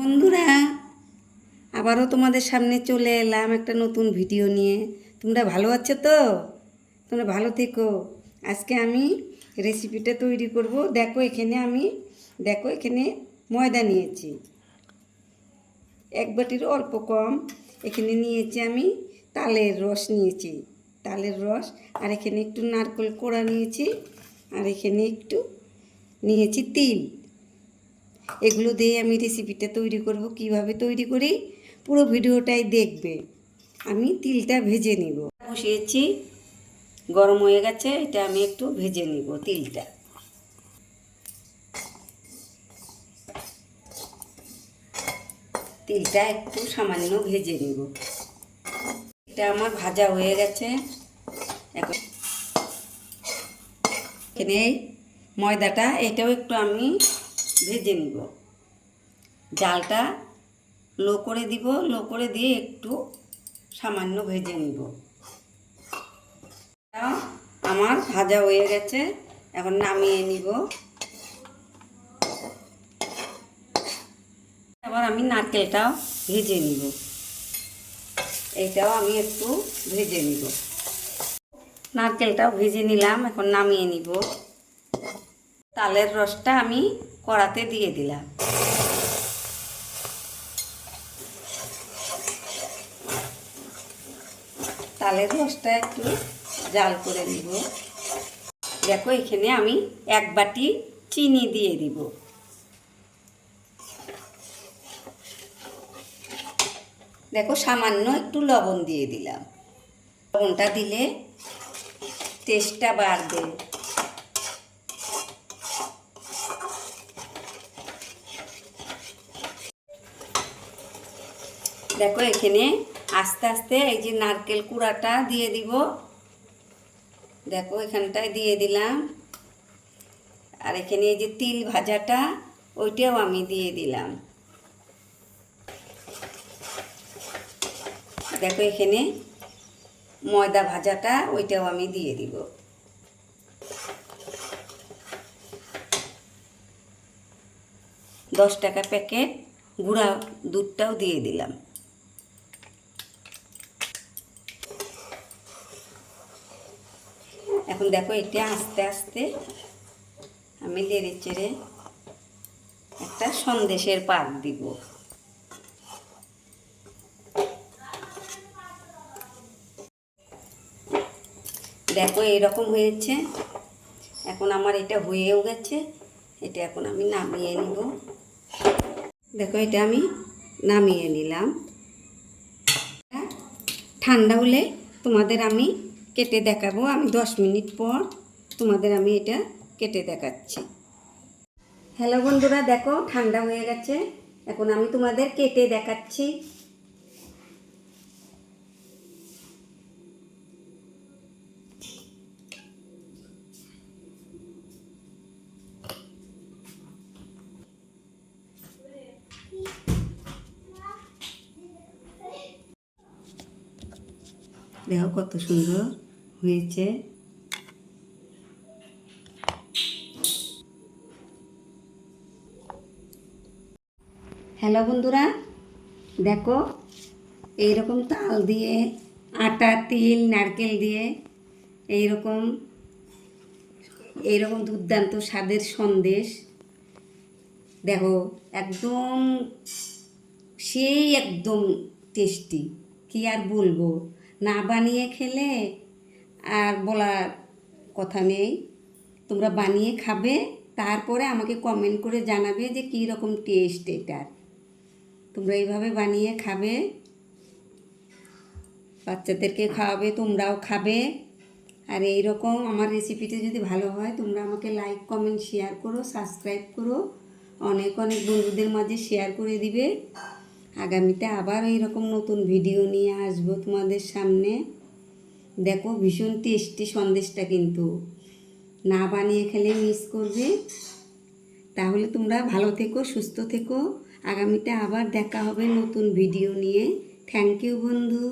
বন্ধুরা, আবারও তোমাদের সামনে চলে এলাম একটা নতুন ভিডিও নিয়ে। তোমরা ভালো আছো তো? তোমরা ভালো থেকো। আজকে আমি রেসিপিটা তৈরি করব। দেখো এখানে আমি, দেখো এখানে ময়দা নিয়েছি। এক বাটির অল্প কম। এখানে নিয়েছি আমি তালের রস নিয়েছি। তালের রস, আর এখানে একটু নারকেল কোড়া নিয়েছি। আর এখানে একটু নিয়েছি তিল। এগুলো দিয়ে আমি রেসিপিটা তৈরি করব। কীভাবে তৈরি করি? পুরো ভিডিওটাই দেখবে। আমি তিলটা ভেজে নিব। বসিয়েছি। গরম হয়ে গেছে, এটা আমি একটু ভেজে নিব তিলটা। তিলটা একটু সামান্য ভেজে নিব। এটা আমার ভাজা হয়ে গেছে। এখন এখানে ময়দাটা, এটাও একটু আমি ভেজে নিব। জালটা লো করে দিব, লো করে দিয়ে একটু সামান্য ভেজে নিব। আমার ভাজা হয়ে গেছে, এখন নামিয়ে নিব। আবার আমি নারকেলটাও ভেজে নিব। এইটাও আমি একটু ভেজে নিব। নারকেলটাও ভেজে নিলাম, এখন নামিয়ে নিব। তালের রসটা আমি কড়াতে দিয়ে দিলাম। তালের রসটা একটু জাল করে দিব দেখো, এখানে আমি এক বাটি চিনি দিয়ে দিব। দেখো, সামান্য একটু লবণ দিয়ে দিলাম। লবণটা দিলে টেস্টটা বাড়বে। দেখো, এখানে আস্তে আস্তে এই যে নারকেল কুড়াটা দিয়ে দিব। দেখো, এখানটায় দিয়ে দিলাম। আর এখানে এই যে তিল ভাজাটা, ওইটাও আমি দিয়ে দিলাম। দেখো, এখানে ময়দা ভাজাটা, ওইটাও আমি দিয়ে দিব। দশ টাকা প্যাকেট গুঁড়া দুধটাও দিয়ে দিলাম। এখন দেখো এটা আস্তে আস্তে আমি লেড়ে চেড়ে একটা সন্দেশের পাক দিব। দেখো এরকম হয়েছে। এখন আমার এটা হয়েও গেছে। এটা এখন আমি নামিয়ে নিব। দেখো এটা আমি নামিয়ে নিলাম। ঠান্ডা হলে তোমাদের আমি কেটে দেখাবো। আমি দশ মিনিট পর তোমাদের আমি এটা কেটে দেখাচ্ছি। হ্যালো বন্ধুরা, দেখো ঠান্ডা হয়ে গেছে। এখন আমি তোমাদের কেটে দেখাচ্ছি। দেখো কত সুন্দর হয়েছে। হ্যালো বন্ধুরা, দেখো এইরকম তাল দিয়ে, আটা, তিল, নারকেল দিয়ে এইরকম এইরকম দুর্দান্ত স্বাদের সন্দেশ। দেখো একদম, সেই একদম টেস্টি কি আর বলব। না বানিয়ে খেলে আর বলার কথা নেই। তোমরা বানিয়ে খাবে, তারপরে আমাকে কমেন্ট করে জানাবে যে কী রকম টেস্ট এটার। তোমরা এইভাবে বানিয়ে খাবে, বাচ্চাদেরকে খাওয়াবে, তোমরাও খাবে। আর এই রকম আমার রেসিপিটা যদি ভালো হয়, তোমরা আমাকে লাইক কমেন্ট শেয়ার করো সাবস্ক্রাইব করো। অনেক অনেক বন্ধুদের মাঝে শেয়ার করে দিবে। আগামীতে আবার ওই রকম নতুন ভিডিও নিয়ে আসব তোমাদের সামনে। দেখো, ভীষণ টেস্টি সন্দেশটা কিন্তু। না বানিয়ে খেলে মিস করবে। তাহলে তোমরা ভালো থেকো, সুস্থ থেকো। আগামীতে আবার দেখা হবে নতুন ভিডিও নিয়ে। থ্যাংক ইউ বন্ধু।